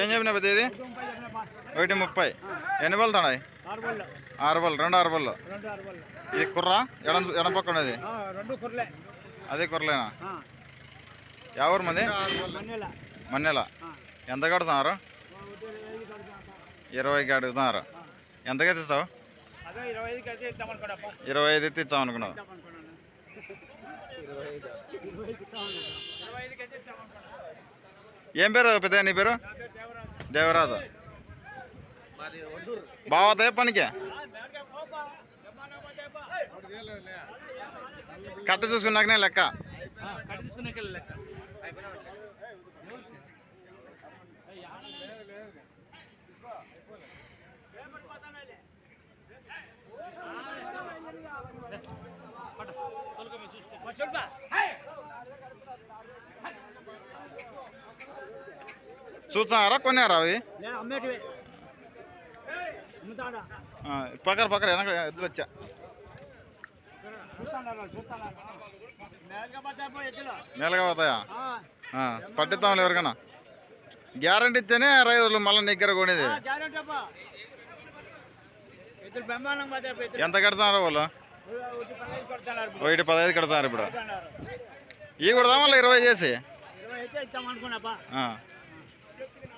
ఏం చెప్పిన పెద్ద ఇది? ఒకటి ముప్పై. ఎన్ని బళ్ళు తాడాయి ఆరు బళ్ళు రెండు ఆరు బళ్ళు. ఇది కుర్ర? ఎడం ఎడం పక్క ఉన్నది? అదే కుర్రలేనా ఎవరు మంది? మన్నెల. ఎంత కడుతున్నారు? ఇరవైకి అడుగుతున్నారు ఎంతకైతే ఇస్తావు ఇరవై ఐదుకి అయితే ఇద్దామనుకోడప్ప ఇరవై ఐదు అయితే ఇచ్చావు అనుకున్నావు. ఇరవై ఐదు ఏం పేరు పెద్ద నీ పేరు? దేవరాజు. బావతాయి పనికి? కట్ట చూసుకున్నాకనే లెక్క. చూస్తారా? కొన్నారా అవి? పక్కన పక్కన వెనక ఎద్దులు వచ్చా. మేలుగా పోతాయా పట్టిద్దాంలే ఎవరికైనా. గ్యారంటీ ఇస్తేనే రైతులు మళ్ళీ నిగ్గర కొనేది. ఎంత కడుతున్నారు వాళ్ళు? ఒకటి పదహైదు కొడుతున్నారు ఇప్పుడు. ఈ కూడా మళ్ళీ ఇరవై చేసి? Gracias.